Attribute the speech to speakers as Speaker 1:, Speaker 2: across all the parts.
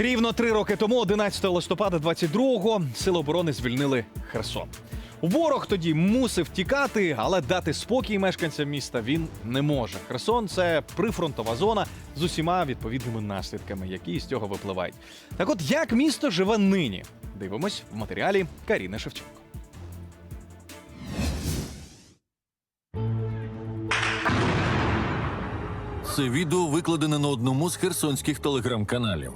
Speaker 1: Рівно три роки тому, 11 листопада 22-го, сили оборони звільнили Херсон. Ворог тоді мусив тікати, але дати спокій мешканцям міста він не може. Херсон це прифронтова зона з усіма відповідними наслідками, які з цього випливають. Так, от як місто живе нині? Дивимось в матеріалі Каріни Шевченко.
Speaker 2: Це відео викладене на одному з херсонських телеграм-каналів.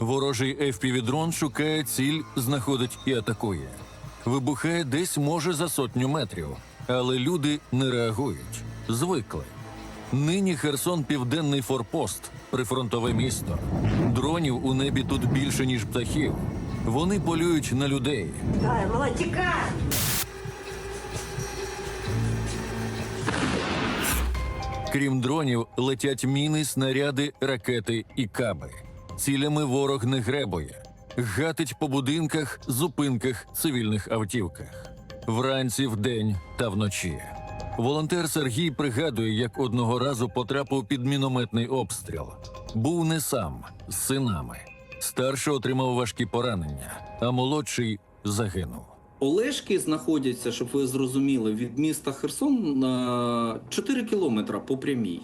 Speaker 2: Ворожий FPV-дрон шукає ціль, знаходить і атакує. Вибухає десь може за сотню метрів, але люди не реагують. Звикли. Нині Херсон південний форпост, прифронтове місто. Дронів у небі тут більше ніж птахів. Вони полюють на людей.
Speaker 3: Володь, тікай!
Speaker 2: Крім дронів, летять міни, снаряди, ракети і каби. Цілями ворог не гребує, гатить по будинках, зупинках, цивільних автівках. Вранці, вдень та вночі. Волонтер Сергій пригадує, як одного разу потрапив під мінометний обстріл. Був не сам з синами. Старший отримав важкі поранення, а молодший загинув.
Speaker 4: Олешки знаходяться, щоб ви зрозуміли, від міста Херсон на 4 кілометра по прямій.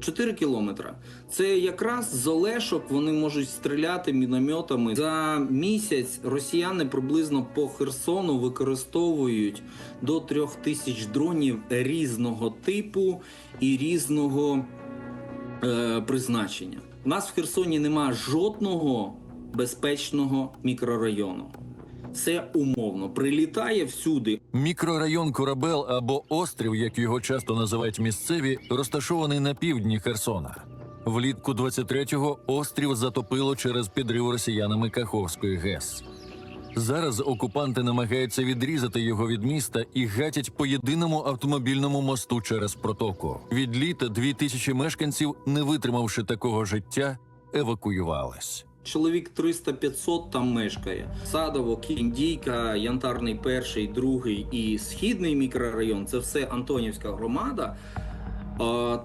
Speaker 4: 4 кілометра. Це якраз з Олешок вони можуть стріляти мінометами. За місяць росіяни приблизно по Херсону використовують до трьох тисяч дронів різного типу і різного е, призначення. У нас в Херсоні немає жодного безпечного мікрорайону. Це умовно прилітає всюди.
Speaker 2: Мікрорайон Корабел або острів, як його часто називають місцеві, розташований на півдні Херсона. Влітку 23-го острів затопило через підрив росіянами Каховської ГЕС. Зараз окупанти намагаються відрізати його від міста і гатять по єдиному автомобільному мосту через протоку. Від літа дві тисячі мешканців, не витримавши такого життя, евакуювались.
Speaker 4: Чоловік 300-500 там мешкає. Садово, Кіндійка, Янтарний перший, другий і східний мікрорайон це все Антонівська громада.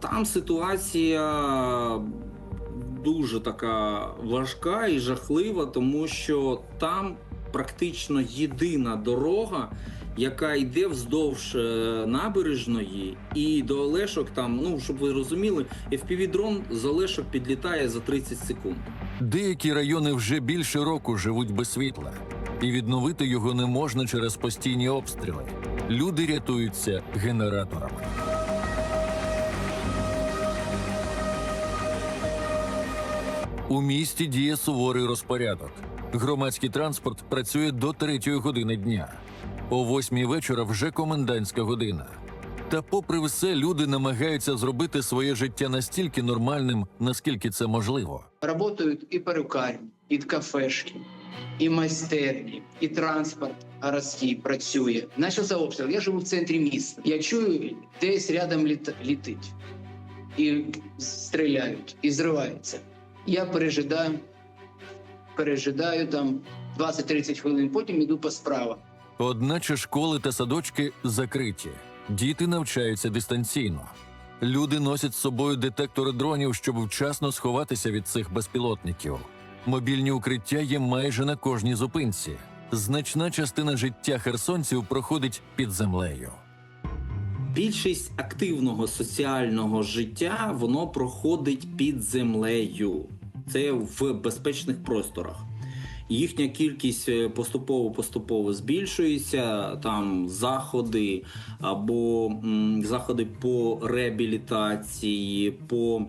Speaker 4: Там ситуація дуже така важка і жахлива, тому що там практично єдина дорога, яка йде вздовж е, набережної, і до Олешок там, ну щоб ви розуміли, FPV-дрон з Олешок підлітає за 30 секунд.
Speaker 2: Деякі райони вже більше року живуть без світла, і відновити його не можна через постійні обстріли. Люди рятуються генераторами. У місті діє суворий розпорядок. Громадський транспорт працює до третьої години дня. О восьмій вечора вже комендантська година. Та, попри все, люди намагаються зробити своє життя настільки нормальним, наскільки це можливо.
Speaker 5: Работают и перукарні, і кафешки, і майстерні, і транспорт городський працює. Начався обстріл. Я живу в центрі міста. Я чую, десь рядом літ... літить. І стріляють, і зриваються. Я пережидаю, пережидаю там 20-30 хвилин, потім іду по справах.
Speaker 2: Одначе школи та садочки закриті. Діти навчаються дистанційно. Люди носять з собою детектори дронів, щоб вчасно сховатися від цих безпілотників. Мобільні укриття є майже на кожній зупинці. Значна частина життя херсонців проходить під землею.
Speaker 4: Більшість активного соціального життя воно проходить під землею. Це в безпечних просторах. Їхня кількість поступово поступово збільшується. Там заходи або заходи по реабілітації, по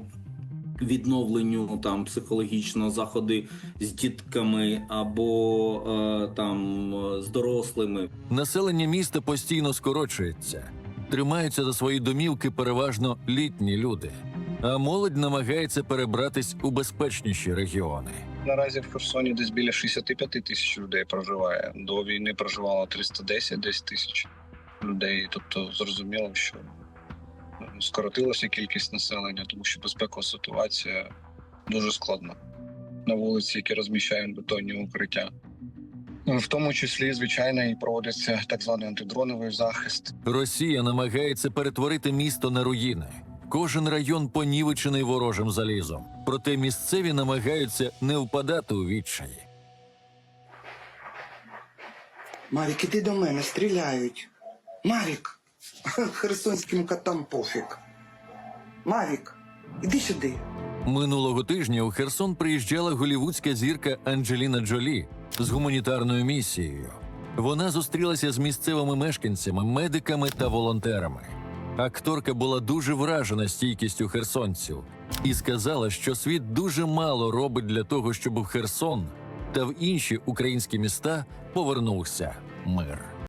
Speaker 4: відновленню там психологічно, заходи з дітками або е, там е, з дорослими.
Speaker 2: Населення міста постійно скорочується. Тримаються за свої домівки переважно літні люди, а молодь намагається перебратись у безпечніші регіони.
Speaker 6: Наразі в Херсоні десь біля 65 тисяч людей проживає. До війни проживало 310 десь тисяч людей. Тобто зрозуміло, що е, скоротилася кількість населення, тому що безпекова ситуація дуже складна. На вулиці, які розміщають бетонні укриття. Ну, В тому числі, звичайно, і проводиться так званий антидроновий захист.
Speaker 2: Росія намагається перетворити місто на руїни. Кожен район понівечений ворожим залізом. Проте місцеві намагаються не впадати у відчаї.
Speaker 3: Марік, іди до мене, стріляють. Марік, херсонським котам пофіг. Марік, іди сюди.
Speaker 2: Минулого тижня у Херсон приїжджала голівудська зірка Анджеліна Джолі з гуманітарною місією. Вона зустрілася з місцевими мешканцями, медиками та волонтерами. Акторка була дуже вражена стійкістю херсонців і сказала, що світ дуже мало робить для того, щоб в Херсон та в інші українські міста повернувся мир.